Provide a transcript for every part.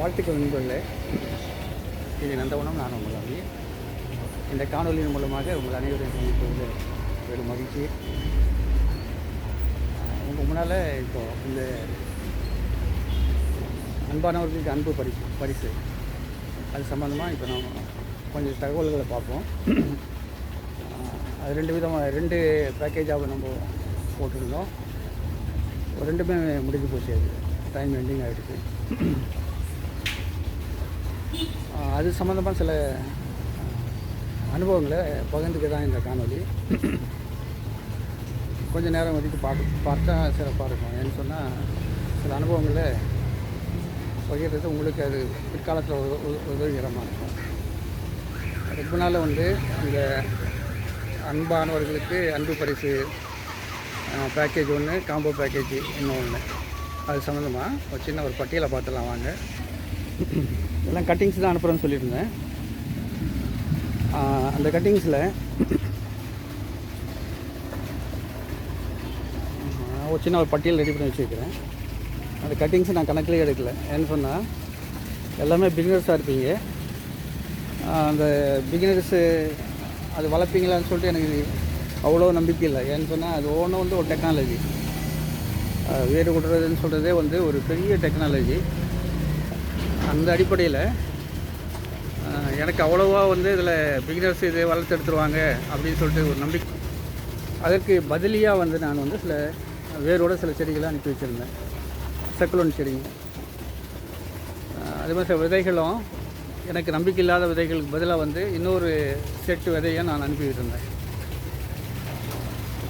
வாழ்த்துக்கள் நண்பர்களே. இது நந்தவனம் நான் உங்கள் அபி இந்த காணொலியின் மூலமாக உங்கள் அனைவரையும் சந்திப்பது ஒரு மகிழ்ச்சி. உங்கள் முன்னால் இப்போ இந்த அன்பானவர்களுக்கு அன்பு பரிசு பரிசு. அது சம்மந்தமாக இப்போ நம்ம கொஞ்சம் தகவல்களை பார்ப்போம். அது ரெண்டு விதமாக ரெண்டு பேக்கேஜாக நம்ம போட்டிருந்தோம். ரெண்டுமே முடிஞ்சு போச்சு அது. டைம் எண்டிங் ஆகிடுச்சு அது சம்மந்தமாக சில அனுபவங்களை பகிர்ந்துக்க தான் இந்த காணொலி கொஞ்சம் நேரம் ஒதுக்கி பார்க்க பார்த்தா சிறப்பாக இருக்கும். ஏன்னு சொன்னால் சில அனுபவங்களை பகிர்றது உங்களுக்கு அது பிற்காலத்தில் உத- உதவிகரமாக இருக்கும். ரொம்ப நாள் வந்து இந்த அன்பானவர்களுக்கு அன்பு பரிசு பேக்கேஜ் ஒன்று காம்போ பேக்கேஜ் இன்னும் ஒன்று அது சம்மந்தமாக ஒரு சின்ன ஒரு பட்டியலை பார்த்துலாம் வாங்க. எல்லாம் கட்டிங்ஸ் தான் அனுப்புகிறேன்னு சொல்லியிருந்தேன். அந்த கட்டிங்ஸில் ஒரு சின்ன ஒரு பட்டியல் ரெடி பண்ணி வச்சுருக்கிறேன். அந்த கட்டிங்ஸை நான் கணக்கிலே எடுக்கல. ஏன்னு சொன்னால் எல்லாமே பிகினர்ஸாக இருப்பீங்க. அந்த பிகினர்ஸு அது வளர்ப்பீங்களான்னு சொல்லிட்டு எனக்கு அவ்வளோ நம்பிக்கை இல்லை. ஏன்னு சொன்னால் அது ஒன்று வந்து ஒரு டெக்னாலஜி வேறு விடுறதுன்னு சொல்கிறதே வந்து ஒரு பெரிய டெக்னாலஜி அந்த அடிப்படையில் எனக்கு அவ்வளோவா வந்து இதில் பிகினர்ஸ் இதை வளர்த்தெடுத்துருவாங்க அப்படின்னு சொல்லிட்டு ஒரு நம்பிக்கை. அதற்கு பதிலியாக வந்து நான் வந்து சில வேரோட சில செடிகளை அனுப்பி வச்சுருந்தேன். சக்குலோன் செடிங்க அதே மாதிரி சில விதைகளும் எனக்கு நம்பிக்கை இல்லாத விதைகளுக்கு பதிலாக வந்து இன்னொரு செட்டு விதையை நான் அனுப்பிட்டு இருந்தேன்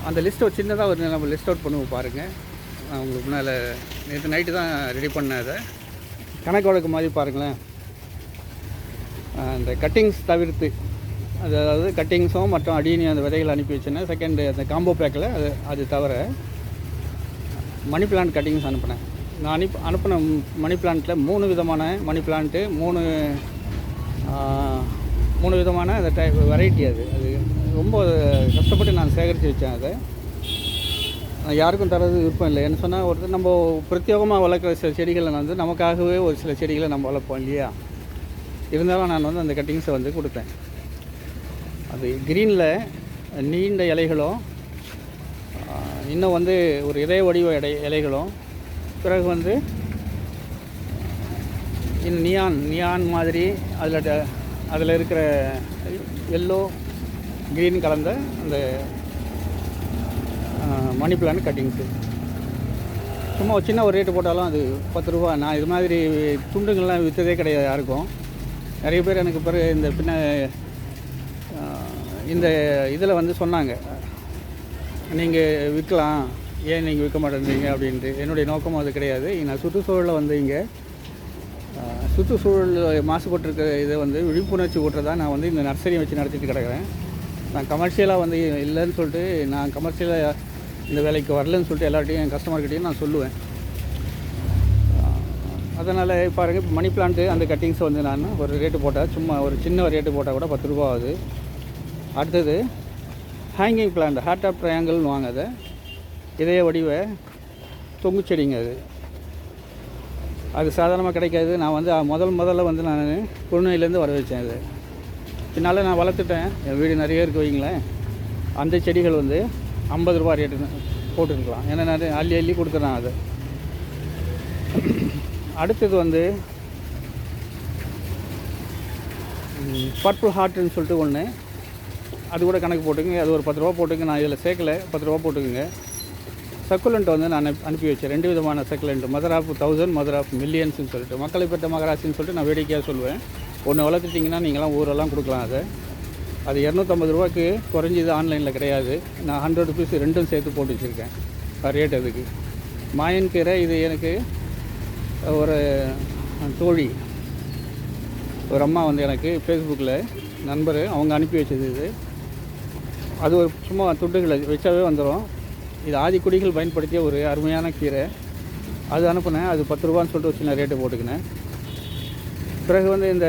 அந்த லிஸ்ட் ஒரு சின்னதாக ஒரு நம்ம லிஸ்ட் அவுட் பண்ணுவோம் பாருங்கள் நான் உங்களுக்கு முன்னால் நேற்று நைட்டு தான் ரெடி பண்ணேன் அதை. கணக்கு வழக்கு மாதிரி பாருங்களேன். அந்த கட்டிங்ஸ் தவிர்த்து அது அதாவது கட்டிங்ஸும் மற்றும் அடியினி அந்த விதைகள் அனுப்பி வச்சுனேன் செகண்ட் அந்த காம்போ பேக்கில் அது அது தவிர மணி பிளான்ட் கட்டிங்ஸ் அனுப்பினேன். நான் அனுப்பி அனுப்பின மணி பிளான்ட்டில் மூணு விதமான மணி பிளான்ட்டு மூணு மூணு விதமான அந்த டைப் வெரைட்டி அது. அது ரொம்ப கஷ்டப்பட்டு நான் சேகரித்து வச்சேன் அதை. யாருக்கும் தரது விருப்பம் இல்லை. என்ன சொன்னால் ஒருத்தர் நம்ம பிரத்யேகமாக வளர்க்குற சில செடிகளை வந்து நமக்காகவே ஒரு சில செடிகளை நம்ம வளர்ப்போம் இல்லையா? இருந்தாலும் நான் வந்து அந்த கட்டிங்ஸை வந்து கொடுத்தேன் அது க்ரீனில் நீண்ட இலைகளும் இன்னும் வந்து ஒரு இதய வடிவ இடை இலைகளும் பிறகு வந்து இன்னும் நியான் நியான் மாதிரி அதில் அதில் இருக்கிற எல்லோ க்ரீன் கலந்த அந்த மணி பிளான் கட்டிங்ஸு சும்மா ஒரு சின்ன ஒரு ரேட்டு போட்டாலும் அது பத்து ரூபா. நான் இது மாதிரி துண்டுங்கள்லாம் விற்றதே கிடையாது யாருக்கும். நிறைய பேர் எனக்கு பிறகு இந்த பின்ன இந்த இதில் வந்து சொன்னாங்க. நீங்கள் விற்கலாம். ஏன் நீங்கள் விற்க மாட்டேன்றீங்க அப்படின்ட்டு. என்னுடைய நோக்கமும் அது கிடையாது. நான் சுற்றுச்சூழலில் வந்து இங்கே சுற்றுச்சூழல் மாசுபட்டிருக்க இதை வந்து விழிப்புணர்ச்சி ஊட்டுறதா நான் வந்து இந்த நர்சரியை வச்சு நடத்திட்டு கிடக்கிறேன். நான் கமர்ஷியலாக வந்து இல்லைன்னு சொல்லிட்டு நான் கமர்ஷியலாக இந்த வேலைக்கு வரலன்னு சொல்லிட்டு எல்லார்ட்டையும் என் கஸ்டமர்கிட்டையும் நான் சொல்லுவேன். அதனால் பாருங்கள் இப்போ மணி பிளான்ட்டு அந்த கட்டிங்ஸை வந்து நான் ஒரு ரேட்டு போட்டால் சும்மா ஒரு சின்ன ஒரு ரேட்டு போட்டால் கூட பத்து ரூபா ஆகுது. அடுத்தது ஹேங்கிங் பிளான்ட் ஹார்ட் ஆஃப் ட்ரையாங்கிள்னு வாங்க அதை. இதய வடிவ தொங்கு செடிங்க அது. அது சாதாரணமாக கிடைக்காது. நான் வந்து முதல் முதல்ல வந்து நான் குருணையிலேருந்து வர வச்சேன் அது. பின்னால் நான் வளர்த்துட்டேன். என் வீடு நிறைய இருக்கு வைங்களேன். அந்த செடிகள் வந்து ஐம்பது ரூபா ரேட்டு போட்டுருக்கலாம். ஏன்னா நான் அள்ளி அள்ளி கொடுத்துறேன் அதை. அடுத்தது வந்து பர்பிள் ஹார்ட்னு சொல்லிட்டு ஒன்று அது கூட கணக்கு போட்டுக்குங்க. அது ஒரு பத்து ரூபா போட்டுங்க. நான் இதில் சேர்க்கலை. பத்து ரூபா போட்டுக்குங்க. சக்குலண்ட்டை வந்து நான் அனுப்பி- அனுப்பி வச்சேன். ரெண்டு விதமான succulent mother of thousand mother of மில்லியன்ஸ்னு சொல்லிட்டு. மக்களை பெற்ற மகராசின்னு சொல்லிட்டு நான் வேடிக்கையாக சொல்லுவேன். ஒன்று வளர்த்துட்டிங்கன்னா நீங்களாம் ஊரெல்லாம் கொடுக்கலாம் அதை. அது இரநூத்தம்பது ரூபாய்க்கு குறைஞ்சது ஆன்லைனில் கிடையாது. நான் ஹண்ட்ரட் ருபீஸ் ரெண்டும் சேர்த்து போட்டு வச்சுருக்கேன். ரேட் அதுக்கு. மாயன் கீரை இது எனக்கு ஒரு தோழி ஒரு அம்மா வந்து எனக்கு ஃபேஸ்புக்கில் நண்பர் அவங்க அனுப்பி வச்சது இது. அது ஒரு சும்மா துண்டுகளை வச்சாவே வந்துடும் இது ஆதிக்குடிகள் பயன்படுத்திய ஒரு அருமையான கீரை. அது அனுப்புனேன். அது பத்து ரூபான்னு சொல்லிட்டு ஒரு சின்ன ரேட்டு போட்டுக்கினேன். பிறகு வந்து இந்த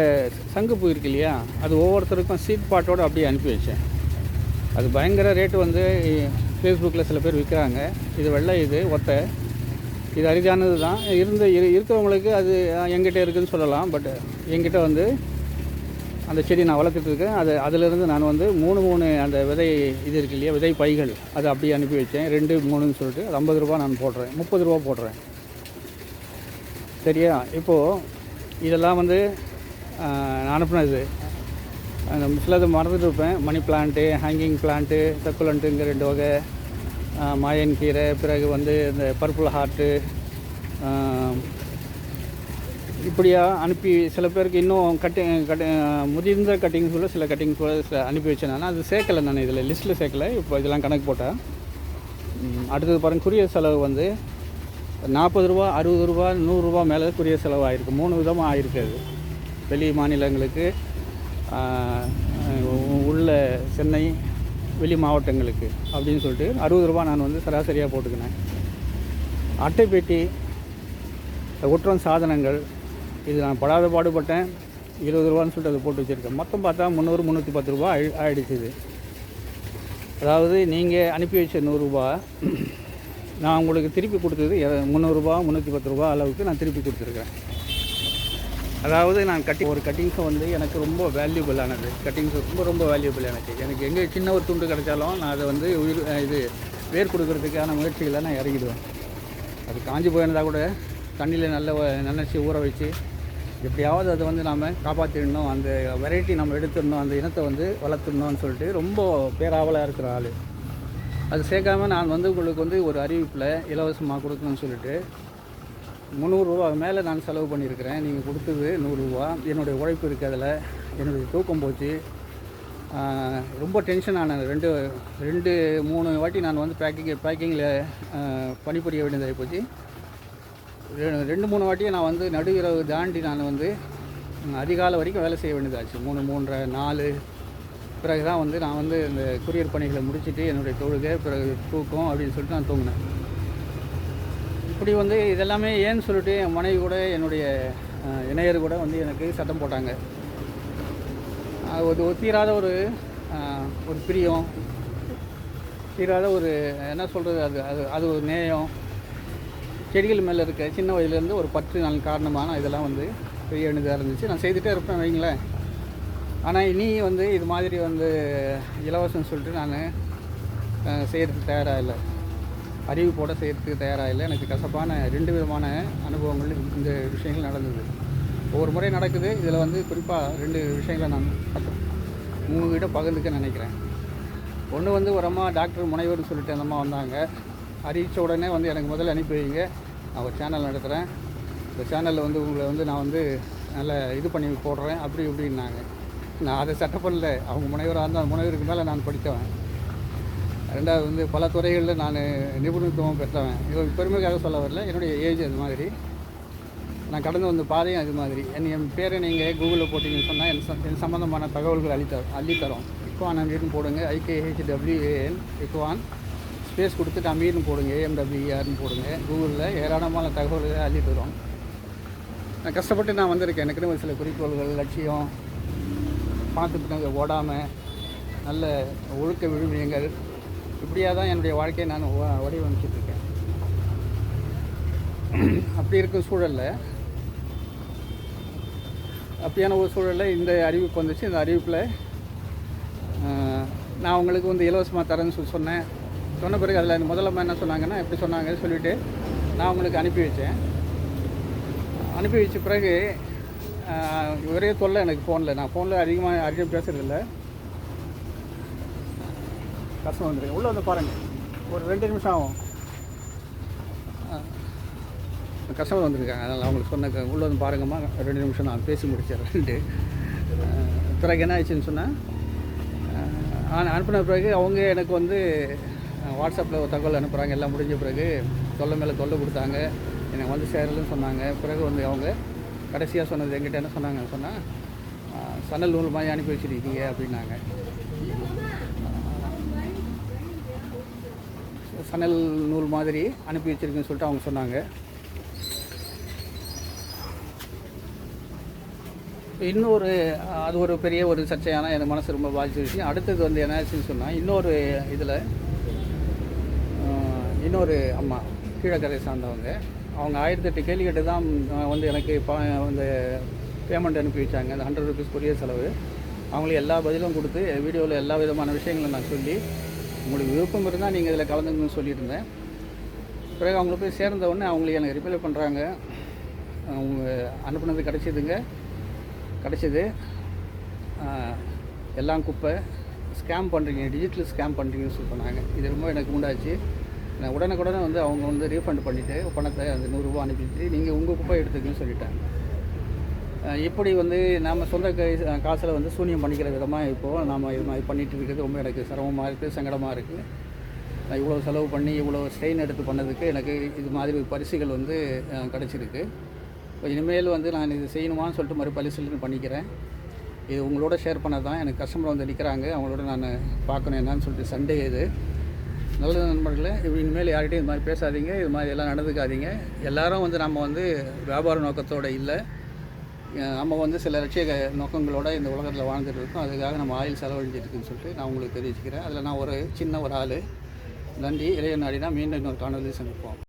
சங்குப்பூ இருக்கு இல்லையா அது ஒவ்வொருத்தருக்கும் சீட் பாட்டோடு அப்படியே அனுப்பி வச்சேன். அது பயங்கர ரேட்டு வந்து ஃபேஸ்புக்கில் சில பேர் விற்கிறாங்க இது வெள்ளை இது ஒத்தை. இது அரிதானது தான். இருந்த இரு இருக்கிறவங்களுக்கு அது எங்கிட்ட இருக்குதுன்னு சொல்லலாம். பட் என்கிட்ட வந்து அந்த செடி நான் வளர்த்துட்ருக்கேன் அது அதிலிருந்து நான் வந்து மூணு மூணு அந்த விதை இது இருக்கு இல்லையா விதை பைகள் அதை அப்படியே அனுப்பி வச்சேன். ரெண்டு மூணுன்னு சொல்லிட்டு அது ஐம்பது ரூபா நான் போடுறேன். முப்பது ரூபா போடுறேன். சரியா? இப்போது இதெல்லாம் வந்து நான் அனுப்புனது அந்த சிலது மறந்துட்டு இருப்பேன். மணி பிளான்ட்டு ஹேங்கிங் பிளான்ட்டு சக்குலண்ட்டுங்க ரெண்டு வகை. மாயன் கீரை பிறகு வந்து இந்த பர்பிள் ஹார்ட்டு இப்படியா அனுப்பி சில பேருக்கு இன்னும் கட்டி கட்டி முதிர்ந்த கட்டிங்ஸ் கூட சில கட்டிங்ஸ் கூட சில அனுப்பி வச்சேன் நான். அது சேர்க்கலை நான் இதில் லிஸ்ட்டில் சேர்க்கலை. இப்போ இதெல்லாம் கணக்கு போட்டேன். அடுத்தது பாருங்கள் குரியர் செலவு வந்து நாற்பது ரூபா அறுபது ரூபா நூறுரூவா மேலே குறிய செலவு ஆகிருக்கு மூணு விதமாக ஆகிருக்கு அது வெளி மாநிலங்களுக்கு உள்ள சென்னை வெளி மாவட்டங்களுக்கு அப்படின்னு சொல்லிட்டு அறுபது ரூபா நான் வந்து சராசரியாக போட்டுக்கினேன் அட்டைப்பெட்டி ஒற்றம் சாதனங்கள் இது நான் படாத பாடுபட்டேன். இருபது ரூபான்னு சொல்லிட்டு அதை போட்டு வச்சுருக்கேன். மொத்தம் பார்த்தா முந்நூறு முந்நூற்றி பத்து ரூபா ஆயி ஆயிடுச்சு இது. அதாவது நீங்கள் அனுப்பி வச்ச நூறுரூபா நான் உங்களுக்கு திருப்பி கொடுத்தது முந்நூறுரூபா முந்நூற்றி பத்து ரூபா அளவுக்கு நான் திருப்பி கொடுத்துருக்கேன் அதாவது நான் கட்டி ஒரு கட்டிங்ஸை வந்து எனக்கு ரொம்ப வேல்யூபிளானது கட்டிங்ஸ் ரொம்ப ரொம்ப வேல்யூபிள் எனக்கு. எனக்கு எங்கே சின்ன ஒரு துண்டு கிடைச்சாலும் நான் அதை வந்து உயிர் இது வேர் கொடுக்கறதுக்கான முயற்சிகளை நான் இறங்கிடுவேன் அது காஞ்சி போயிருந்தால் கூட தண்ணியில் நல்ல நினச்சி ஊற வச்சு எப்படியாவது அதை வந்து நாம் காப்பாற்றிடணும் அந்த வெரைட்டி நம்ம எடுத்துடணும். அந்த இனத்தை வந்து வளர்த்துடணும்னு சொல்லிட்டு ரொம்ப பேராவலாக இருக்கிற ஆள். அது சேர்க்காம நான் வந்து உங்களுக்கு வந்து ஒரு அறிவிப்பில் இலவசமாக கொடுக்கணும்னு சொல்லிட்டு முந்நூறுரூவா மேலே நான் செலவு பண்ணியிருக்கிறேன். நீங்கள் கொடுத்தது நூறுரூவா என்னுடைய உழைப்பு இருக்குது அதில். என்னுடைய தூக்கம் போச்சு. ரொம்ப டென்ஷன் ஆனேன். ரெண்டு ரெண்டு மூணு வாட்டி நான் வந்து பேக்கிங் பேக்கிங்கில் பணிபுரிய வேண்டியதாகி போச்சு. ரெ- ரெண்டு மூணு வாட்டியும் நான் வந்து நடுவிரவு தாண்டி நான் வந்து அதிகாலை வரைக்கும் வேலை செய்ய வேண்டியதாச்சு. மூணு மூன்றரை நாலு பிறகு தான் வந்து நான் வந்து இந்த குரியர் பணிகளை முடிச்சுட்டு என்னுடைய தொழுகை பிறகு தூக்கம் அப்படின்னு சொல்லிட்டு நான் தூங்கினேன். இப்படி வந்து இதெல்லாமே ஏன்னு சொல்லிட்டு என் மனைவி கூட என்னுடைய இணையர் கூட வந்து எனக்கு சட்டம் போட்டாங்க. அது ஒரு தீராத ஒரு ஒரு பிரியம் தீராத ஒரு என்ன சொல்கிறது அது அது அது ஒரு நேயம் செடிகள் மேலே இருக்க சின்ன வயதுலேருந்து ஒரு பற்று நாள் காரணமான இதெல்லாம் வந்து பெரிய எழுதாக இருந்துச்சு. நான் செய்துகிட்டே இருப்பேன் வைங்களேன். ஆனால் இனி வந்து இது மாதிரி வந்து இலவசம்னு சொல்லிட்டு நான் செய்கிறதுக்கு தயாராக இல்லை அறிவிப்போடு செய்கிறதுக்கு தயாராக இல்லை எனக்கு கசப்பான ரெண்டு விதமான அனுபவங்கள் இந்த விஷயங்கள் நடந்தது. ஒவ்வொரு முறை நடக்குது. இதில் வந்து குறிப்பாக ரெண்டு விஷயங்களை நான் உங்ககிட்ட பகிர்ந்துக்க நினைக்கிறேன். ஒன்று வந்து ஒரு அம்மா டாக்டர் முனைவர்னு சொல்லிட்டு அந்த அம்மா வந்தாங்க. அறிவித்த உடனே வந்து எனக்கு முதல்ல அனுப்பி வைங்க. நான் ஒரு சேனல் நடத்துகிறேன் இந்த சேனலில் வந்து உங்களை வந்து நான் வந்து நல்ல இது பண்ணி போடுறேன். அப்படி இப்படின்னாங்க. நான் அதை சட்டை பண்ணல அவங்க முனைவராக இருந்தால் அந்த முனைவருக்கு மேலே நான் படித்தவன். ரெண்டாவது வந்து பல துறைகளில் நான் நிபுணத்துவம் பெற்றவன். இது பெருமைக்காக சொல்ல வரல. என்னுடைய ஏஜ் அது மாதிரி. நான் கடந்து வந்த பாதையும் அது மாதிரி. என் என் பேரை நீங்கள் கூகுளில் போட்டிங்கன்னு சொன்னால் என் ச- என் சம்மந்தமான தகவல்கள் அளித்த அள்ளித்தரோம். இக்குவான் அமீர்னு போடுங்க. ஐகேஹெச்டபிள்யூஏஎன் இக்குவான். ஸ்பேஸ் கொடுத்துட்டு அமீர்னு போடுங்க. ஏஎம்டபிள்யூஆர்னு போடுங்க. கூகுளில் ஏராளமான தகவல்களை அள்ளி தரும் நான் கஷ்டப்பட்டு நான் வந்திருக்கேன். எனக்குன்னு ஒரு சில குறிக்கோள்கள் லட்சியம். பணத்துக்கு ஓடாமல் நல்ல ஒழுக்க விழுமியங்கள். இப்படியாக தான் என்னுடைய வாழ்க்கையை நான் வடிவமைச்சிட்ருக்கேன். அப்படி இருக்கும் சூழலில் அப்படியான ஒரு சூழலில் இந்த அறிவிப்பு வந்துச்சு. இந்த அறிவிப்பில் நான் உங்களுக்கு வந்து இலவசமாக தரேன்னு சொல்லி சொன்னேன். சொன்ன பிறகு அதில் முதல்ல என்ன சொன்னாங்கன்னா எப்படி சொன்னாங்கன்னு சொல்லிவிட்டு நான் உங்களுக்கு அனுப்பி வச்சேன். அனுப்பி வச்ச பிறகு ஒரே தொல்லை எனக்கு ஃபோனில் நான் ஃபோனில் அதிகமாக அதிகம் பேசுகிறதில்ல கஷ்டம் வந்துருக்கு உள்ளே வந்து பாருங்கள் ஒரு ரெண்டு நிமிஷம் ஆகும். கஸ்டமர் வந்திருக்காங்க அதனால் அவங்களுக்கு சொன்ன உள்ளே வந்து பாருங்கம்மா. ரெண்டு நிமிஷம் நான் பேசி முடிச்சிடுறேன்ட்டு. அஹ், பிறகு என்ன ஆயிடுச்சுன்னு சொன்னால் அனுப்பின பிறகு அவங்க எனக்கு வந்து வாட்ஸ்அப்பில் ஒரு தகவல் அனுப்புகிறாங்க எல்லாம் முடிஞ்ச பிறகு தொல்லை மேலே தொல்லை கொடுத்தாங்க. எனக்கு வந்து சேரலன்னு சொன்னாங்க. பிறகு வந்து அவங்க கடைசியாக சொன்னது எங்கிட்ட என்ன சொன்னாங்கன்னு சொன்னால் சணல் நூல் மாதிரி அனுப்பி வச்சுருக்கீங்க அப்படின்னாங்க. சணல் நூல் மாதிரி அனுப்பி வச்சிருக்குன்னு சொல்லிட்டு அவங்க சொன்னாங்க. இன்னொரு அது ஒரு பெரிய ஒரு சர்ச்சையான எனக்கு மனசு ரொம்ப பாதிச்ச விஷயம். அடுத்தது வந்து என்ன ஆச்சுன்னு சொன்னால் இன்னொரு இதில் இன்னொரு அம்மா கீழக்கரை சார்ந்தவங்க அவங்க ஆயிரத்தெட்டு கேள்வி கேட்டு தான் வந்து எனக்கு ப அந்த பேமெண்ட் அனுப்பி வச்சாங்க. அந்த ஹண்ட்ரட் ருபீஸ் கொரியர் செலவு. அவங்களுக்கு எல்லா பதிலும் கொடுத்து வீடியோவில் எல்லா விதமான விஷயங்களும் நான் சொல்லி உங்களுக்கு விருப்பம் இருந்தால் நீங்கள் இதில் கலந்துங்கன்னு சொல்லியிருந்தேன். பிறகு அவங்கள போய் சேர்ந்த உடனே அவங்களுக்கு எனக்கு ரிப்ளை பண்ணுறாங்க அவங்க அனுப்புனது கிடச்சிதுங்க. கிடச்சிது. எல்லாம் குப்பை. ஸ்கேம் பண்ணுறீங்க டிஜிட்டல் ஸ்கேம் பண்ணுறீங்கன்னு சொல்லி சொன்னாங்க. இது ரொம்ப எனக்கு உண்டாச்சு. உடனுக்குடனே வந்து அவங்க வந்து ரீஃபண்ட் பண்ணிவிட்டு பணத்தை அந்த நூறுரூவா அனுப்பிட்டு நீங்கள் உங்கள் குப்பை எடுத்துக்கன்னு சொல்லிட்டாங்க இப்படி வந்து நம்ம சொந்த கை- காசில் வந்து சூனியம் பண்ணிக்கிற விதமாக இப்போது நாம் இது மாதிரி பண்ணிகிட்டு இருக்கிறது ரொம்ப எனக்கு சிரமமாக இருக்குது சங்கடமாக இருக்குது நான் இவ்வளோ செலவு பண்ணி இவ்வளோ ஸ்ட்ரெயின் எடுத்து பண்ணதுக்கு எனக்கு இது மாதிரி பரிசுகள் வந்து கிடச்சிருக்கு. இப்போ இனிமேல் வந்து நான் இது செய்யணுமான்னு சொல்லிட்டு மறுபரிசீலனை பண்ணிக்கிறேன். இது உங்களோட ஷேர் பண்ண தான் எனக்கு கஸ்டமர் வந்து நிற்கிறாங்க அவங்களோட நான் பார்க்கணும் என்னன்னு சொல்லிட்டு சண்டே இது. நல்ல நண்பர்களே இப்படி இனிமேல் யார்கிட்டையும் இது மாதிரி பேசாதீங்க இது மாதிரி எல்லாம் நடந்துக்காதீங்க. எல்லாரும் வந்து நம்ம வந்து வியாபார நோக்கத்தோடு இல்லை. நம்ம வந்து சில லட்சிய நோக்கங்களோட இந்த உலகத்தில் வாழ்ந்துட்டு இருக்கோம். அதுக்காக நம்ம ஆயில் செலவழிஞ்சிருக்குன்னு சொல்லிட்டு நான் உங்களுக்கு தெரிவிச்சுக்கிறேன். அதில் நான் ஒரு சின்ன ஒரு ஆள். நன்றி. இளைய நாடினா மீண்டும் இன்னொரு காணொலி சந்திப்போம்.